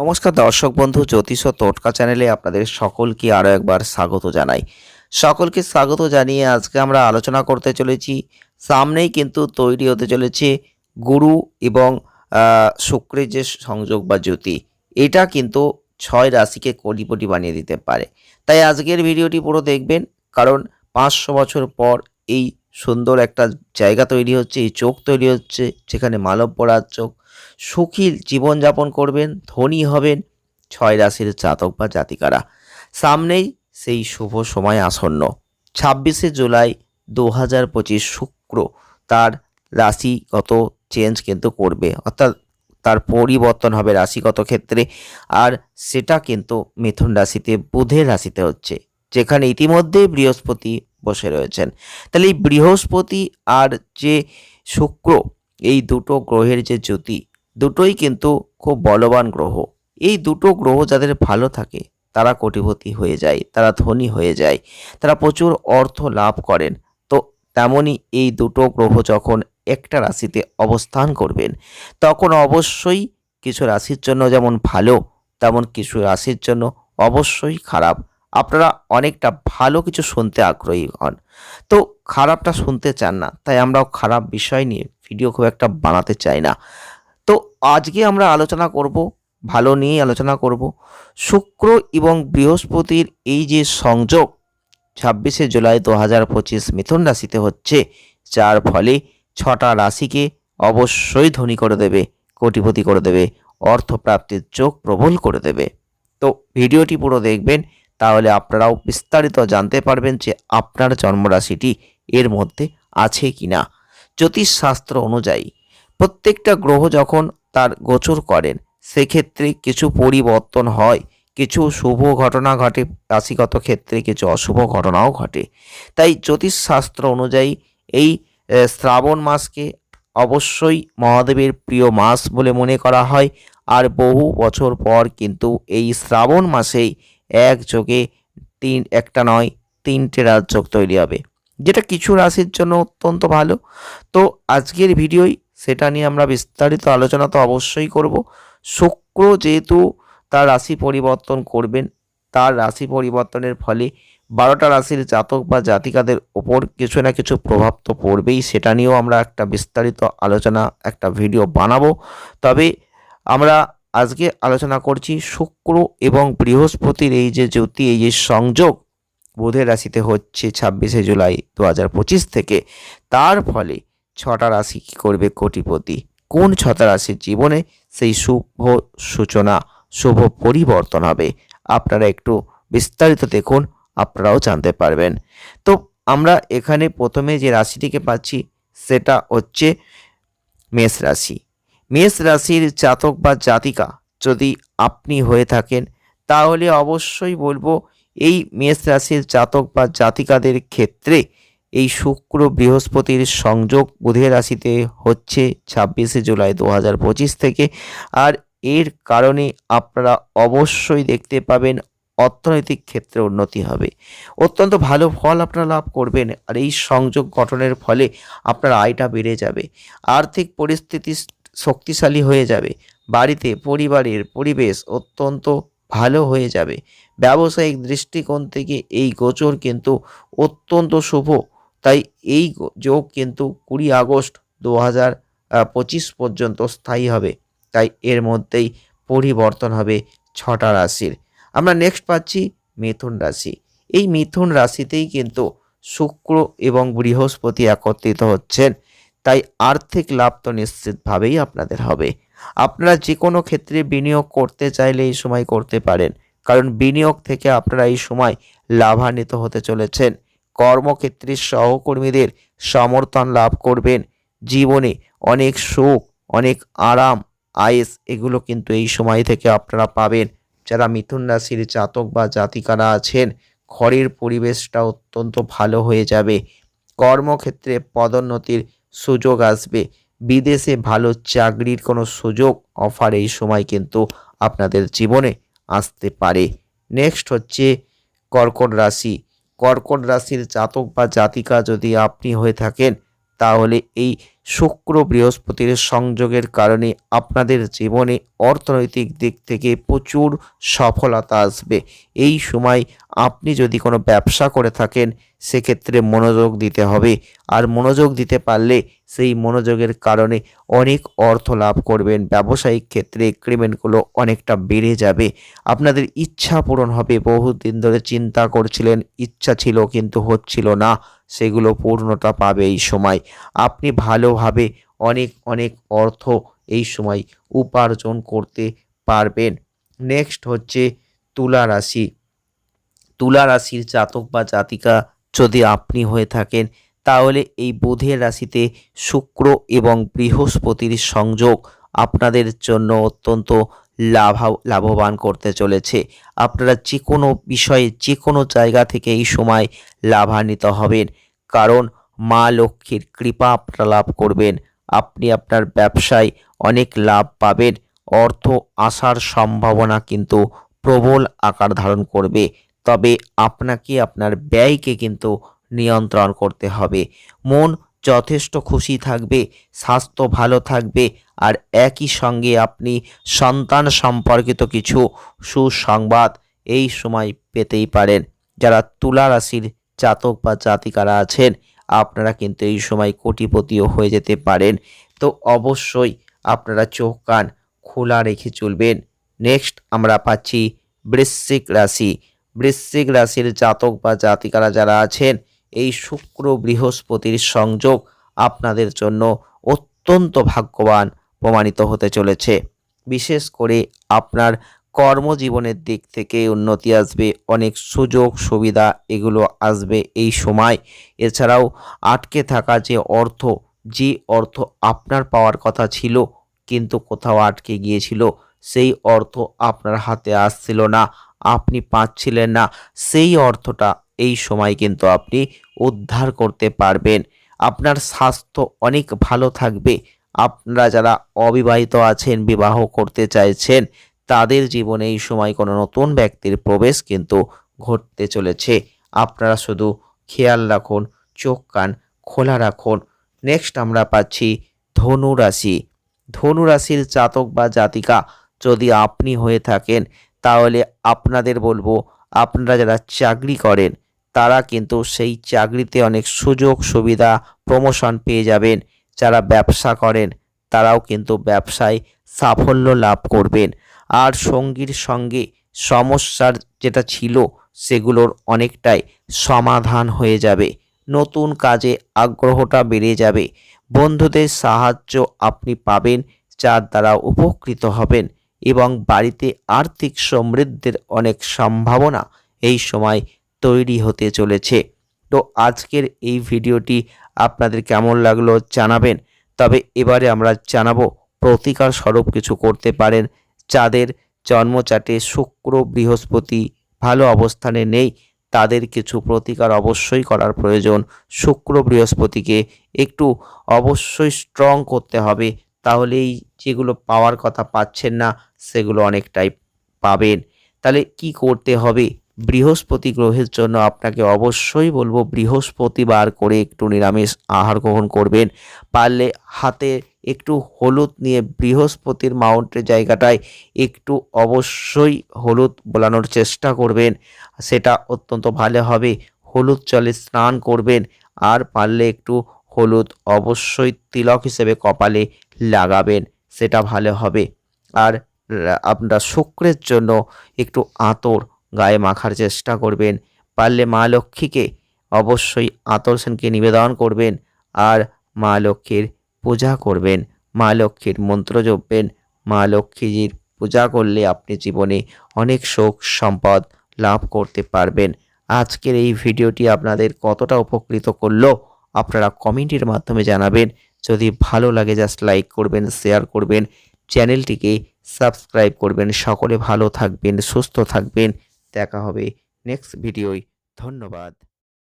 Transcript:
নমস্কার দর্শক বন্ধু, জ্যোতিষ টোটকা চ্যানেলে আপনাদের সকলকে আরও একবার স্বাগত জানাই। সকলকে স্বাগত জানিয়ে আজকে আমরা আলোচনা করতে চলেছি, সামনেই কিন্তু তৈরি হতে চলেছে গুরু এবং শুক্রের যে সংযোগ বা জ্যোতি, এটা কিন্তু ছয় রাশিকে কোটিপটি বানিয়ে দিতে পারে। তাই আজকের ভিডিওটি পুরো দেখবেন, কারণ পাঁচশো বছর পর এই সুন্দর একটা জায়গা তৈরি হচ্ছে, এই চোখ তৈরি হচ্ছে, যেখানে পড়ার চোখ সুখী জীবনযাপন করবেন, ধনী হবেন, ছয় রাশির জাতক বা জাতিকারা। সামনেই সেই শুভ সময় আসন্ন। ছাব্বিশে জুলাই দু হাজার পঁচিশ শুক্র। তার রাশিগত চেঞ্জ কিন্তু করবে। অর্থাৎ তার পরিবর্তন হবে রাশিগত ক্ষেত্রে। আর সেটা কিন্তু মিথুন রাশিতে, বুধের রাশিতে হচ্ছে। যেখানে ইতিমধ্যে বৃহস্পতি বসে রয়েছেন। তাহলে এই বৃহস্পতি আর যে শুক্র, এই দুটো গ্রহের যে জ্যোতি দুটোই কিন্তু খুব বলবান গ্রহ। এই দুটো গ্রহ যাদের ভালো থাকে, তারা কোটিপতি হয়ে যায়, তারা ধনী হয়ে যায়, তারা প্রচুর অর্থ লাভ করেন। তো তেমনই এই দুটো গ্রহ যখন একটা রাশিতে অবস্থান করবেন, তখন অবশ্যই কিছু রাশির জন্য যেমন ভালো, তেমন কিছু রাশির জন্য অবশ্যই খারাপ। আপনারা অনেকটা ভালো কিছু শুনতে আগ্রহী হন। তো খারাপটা শুনতে চান না, তাই আমরাও খারাপ বিষয় নিয়ে ভিডিও খুব একটা বানাতে চাই না। তো আজকে আমরা আলোচনা করব, ভালো নিয়েই আলোচনা করব, শুক্র এবং বৃহস্পতির এই যে সংযোগ, ছাব্বিশে জুলাই দু হাজার পঁচিশ মিথুন রাশিতে হচ্ছে, যার ফলে ছটা রাশিকে অবশ্যই ধনী করে দেবে, কোটিপতি করে দেবে, অর্থপ্রাপ্তির চোখ প্রবল করে দেবে। তো ভিডিওটি পুরো দেখবেন, তাহলে আপনারাও বিস্তারিত জানতে পারবেন যে আপনার জন্মরাশিটি এর মধ্যে আছে কি না জ্যোতিষশাস্ত্র অনুযায়ী প্রত্যেকটা গ্রহ যখন তার গোচর করেন, সেক্ষেত্রে কিছু পরিবর্তন হয়। কিছু শুভ ঘটনা ঘটে, রাশিগত ক্ষেত্রে কিছু অশুভ ঘটনাও ঘটে। তাই জ্যোতিষশাস্ত্র অনুযায়ী এই শ্রাবণ মাসকে অবশ্যই মহাদেবের প্রিয় মাস বলে মনে করা হয়। আর বহু বছর পর কিন্তু এই শ্রাবণ মাসেই একযোগে তিন, একটা নয়, তিনটে রাজযোগ তৈরি হবে। যেটা কিছু রাশির জন্য অত্যন্ত ভালো। তো আজকের ভিডিওই সেটা নিয়ে আমরা বিস্তারিত আলোচনা তো অবশ্যই করব। শুক্র যেহেতু তার রাশি পরিবর্তন করবেন, তার রাশি পরিবর্তনের ফলে বারোটা রাশির জাতক বা জাতিকাদের ওপর কিছু না কিছু প্রভাব তো পড়বেই, সেটা নিয়েও আমরা একটা বিস্তারিত আলোচনা, একটা ভিডিও বানাবো। তবে আমরা আজকে আলোচনা করছি শুক্র এবং বৃহস্পতির এই যে জ্যোতি, এই যে সংযোগ বুধের রাশিতে হচ্ছে ছাব্বিশে জুলাই দু হাজার পঁচিশ থেকে, তার ফলে ছটা রাশি কী করবে কোটিপতি? কোন ছটা রাশির জীবনে সেই শুভ সূচনা, শুভ পরিবর্তন হবে? আপনারা একটু বিস্তারিত দেখুন, আপনারাও জানতে পারবেন। তো আমরা এখানে প্রথমে যে রাশিটিকে পাচ্ছি, সেটা হচ্ছে মেষ রাশি। মেষ রাশির জাতক বা জাতিকা যদি আপনি হয়ে থাকেন, তাহলে অবশ্যই বলব এই মেষ রাশির জাতক বা জাতিকাদের ক্ষেত্রে এই শুক্র বৃহস্পতির সংযোগ বুধের রাশিতে হচ্ছে ছাব্বিশে জুলাই দু হাজার পঁচিশ থেকে। আর এর কারণে আপনারা অবশ্যই দেখতে পাবেন অর্থনৈতিক ক্ষেত্রে উন্নতি হবে। অত্যন্ত ভালো ফল আপনারা লাভ করবেন আর এই সংযোগ গঠনের ফলে আপনার আয়টা বেড়ে যাবে। আর্থিক পরিস্থিতি শক্তিশালী হয়ে যাবে। বাড়িতে, পরিবারের পরিবেশ অত্যন্ত ভালো হয়ে যাবে। ব্যবসায়িক দৃষ্টিকোণ থেকে এই গোচর কিন্তু অত্যন্ত শুভ তাই এই যোগ কিন্তু কুড়ি আগস্ট দু হাজার পঁচিশ পর্যন্ত স্থায়ী হবে। তাই এর মধ্যেই পরিবর্তন হবে ছটা রাশির। আমরা নেক্সট পাচ্ছি মিথুন রাশি। এই মিথুন রাশিতেই কিন্তু শুক্র এবং বৃহস্পতি একত্রিত হচ্ছেন। তাই আর্থিক লাভ তো নিশ্চিতভাবেই আপনাদের হবে। আপনারা যে কোনো ক্ষেত্রে বিনিয়োগ করতে চাইলে এই সময় করতে পারেন। কারণ বিনিয়োগ থেকে আপনারা এই সময় লাভান্বিত হতে চলেছেন। কর্মক্ষেত্রে সহকর্মীদের সমর্থন লাভ করবেন। জীবনে অনেক সুখ, অনেক আরাম, আয়েস, এগুলো কিন্তু এই সময় থেকে আপনারা পাবেন। যারা মিথুন রাশির জাতক বা জাতিকারা আছেন, ঘরের পরিবেশটা অত্যন্ত ভালো হয়ে যাবে। কর্মক্ষেত্রে পদোন্নতির সুযোগ আসবে। বিদেশে ভালো চাকরির কোনো সুযোগ অফার এই সময় কিন্তু আপনাদের জীবনে আসতে পারে। নেক্সট হচ্ছে কর্কট রাশি। কর্কট রাশির জাতক বা জাতিকা যদি আপনি হয়ে থাকেন তাহলে এই শুক্র বৃহস্পতির সংযোগের কারণে আপনাদের জীবনে অর্থনৈতিক দিক থেকে প্রচুর সফলতা আসবে। এই সময় আপনি যদি কোনো ব্যবসা করে থাকেন, সেক্ষেত্রে মনোযোগ দিতে হবে। আর মনোযোগ দিতে পারলে সেই মনোযোগের কারণে অনেক অর্থ লাভ করবেন। ব্যবসায়িক ক্ষেত্রে এগ্রিমেন্টগুলো অনেকটা বেড়ে যাবে। আপনাদের ইচ্ছা পূরণ হবে। বহুদিন ধরে চিন্তা করছিলেন, ইচ্ছা ছিল কিন্তু হচ্ছিল না। সেগুলো পূর্ণতা পাবে এই সময়। আপনি ভালোভাবে অনেক অনেক অর্থ এই সময় উপার্জন করতে পারবেন। নেক্সট হচ্ছে তুলা রাশি। তুলা রাশির জাতক বা জাতিকা যদি আপনি হয়ে থাকেন, তাহলে এই বুধের রাশিতে শুক্র এবং বৃহস্পতির সংযোগ আপনাদের জন্য অত্যন্ত লাভা, লাভবান করতে চলেছে। আপনারা যে কোনো বিষয়ে যে কোনো জায়গা থেকে এই সময় লাভান্বিত হবেন। কারণ মা লক্ষ্মীর কৃপা আপনারা লাভ করবেন। আপনি আপনার ব্যবসায় অনেক লাভ পাবেন। অর্থ আসার সম্ভাবনা কিন্তু প্রবল আকার ধারণ করবে। তবে আপনাকে আপনার ব্যয়কে কিন্তু নিয়ন্ত্রণ করতে হবে। মন যথেষ্ট খুশি থাকবে, স্বাস্থ্য ভালো থাকবে আর একই সঙ্গে আপনি সন্তান সম্পর্কিত কিছু সুসংবাদ এই সময় পেতেই পারেন। যারা তুলা রাশির জাতক বা জাতিকারা আছেন, আপনারা কিন্তু এই সময় কোটিপতিও হয়ে যেতে পারেন। তো অবশ্যই আপনারা চোখ কান খোলা রেখে চলবেন। নেক্সট আমরা পাচ্ছি বৃশ্চিক রাশি। বৃশ্চিক রাশির জাতক বা জাতিকারা যারা আছেন এই শুক্র বৃহস্পতির সংযোগ আপনাদের জন্য অত্যন্ত ভাগ্যবান প্রমাণিত হতে চলেছে। বিশেষ করে আপনার কর্মজীবনের দিক থেকে উন্নতি আসবে, অনেক সুযোগ সুবিধা এগুলো আসবে এই সময়। এছাড়াও আটকে থাকা যে অর্থ যে অর্থ আপনার পাওয়ার কথা ছিল কিন্তু কোথাও আটকে গিয়েছিল, সেই অর্থ আপনার হাতে আসছিল না, আপনি পাচ্ছিলেন না। সেই অর্থটা এই সময় কিন্তু আপনি উদ্ধার করতে পারবেন। আপনার স্বাস্থ্য অনেক ভালো থাকবে। আপনারা যারা অবিবাহিত আছেন, বিবাহ করতে চাইছেন, তাদের জীবনে এই সময় কোনো নতুন ব্যক্তির প্রবেশ কিন্তু ঘটতে চলেছে। আপনারা শুধু খেয়াল রাখুন, চোখ, কান খোলা রাখুন। নেক্সট আমরা পাচ্ছি ধনু রাশি ধনু রাশির জাতক বা জাতিকা যদি আপনি হয়ে থাকেন, তাহলে আপনাদের বলব, আপনারা যারা চাকরি করেন তারা কিন্তু সেই চাকরিতে অনেক সুযোগ, সুবিধা প্রমোশন পেয়ে যাবেন। যারা ব্যবসা করেন, তারাও কিন্তু ব্যবসায় সাফল্য লাভ করবেন। আর সঙ্গীর সঙ্গে সমস্যার যেটা ছিল, সেগুলোর অনেকটাই সমাধান হয়ে যাবে। নতুন কাজে আগ্রহটা বেড়ে যাবে। বন্ধুদের সাহায্য আপনি পাবেন, যার দ্বারা উপকৃত হবেন এবং বাড়িতে আর্থিক সমৃদ্ধির অনেক সম্ভাবনা এই সময় তৈরি হতে চলেছে। তো আজকের এই ভিডিওটি আপনাদের কেমন লাগল জানাবেন। তবে এবারে আমরা জানাব প্রতিকার স্বরূপ কিছু করতে পারেন যাদের জন্মচাটে শুক্র, বৃহস্পতি ভালো অবস্থানে নেই, তাদের কিছু প্রতিকার অবশ্যই করার প্রয়োজন। শুক্র, বৃহস্পতিকে একটু অবশ্যই স্ট্রং করতে হবে, তাহলেই যেগুলো পাওয়ার কথা পাচ্ছেন না, সেগুলো অনেকটাই পাবেন। তাহলে কি করতে হবে? বৃহস্পতি গ্রহের জন্য আপনাকে অবশ্যই বলব বৃহস্পতিবার করে একটু নিরামিষ আহার গ্রহণ করবেন। পারলে হাতে একটু হলুদ নিয়ে বৃহস্পতির মাউন্টের জায়গাটায় একটু অবশ্যই হলুদ বোলানোর চেষ্টা করবেন। সেটা অত্যন্ত ভালো হবে। হলুদ জলে স্নান করবেন। আর পারলে একটু হলুদ অবশ্যই তিলক হিসেবে কপালে লাগাবেন। সেটা ভালো হবে। আর আপনারা শুক্রের জন্য একটু আতর গায়ে মাখার চেষ্টা করবেন। পারলে মা লক্ষ্মীকে অবশ্যই আতর সেনকে নিবেদন করবেন আর মা লক্ষ্মীর পূজা করবেন। মা লক্ষ্মীর মন্ত্র জপবেন। মা লক্ষ্মীজির পূজা করলে আপনি জীবনে অনেক সুখ সম্পদ লাভ করতে পারবেন। আজকের এই ভিডিওটি আপনাদের কতটা উপকৃত করল আপনারা কমেন্টের মাধ্যমে জানাবেন। যদি ভালো লাগে জাস্ট লাইক করবেন, শেয়ার করবেন, চ্যানেলটিকে সাবস্ক্রাইব করবেন। সকলে ভালো থাকবেন, সুস্থ থাকবেন। দেখা হবে নেক্সট ভিডিওয়। ধন্যবাদ।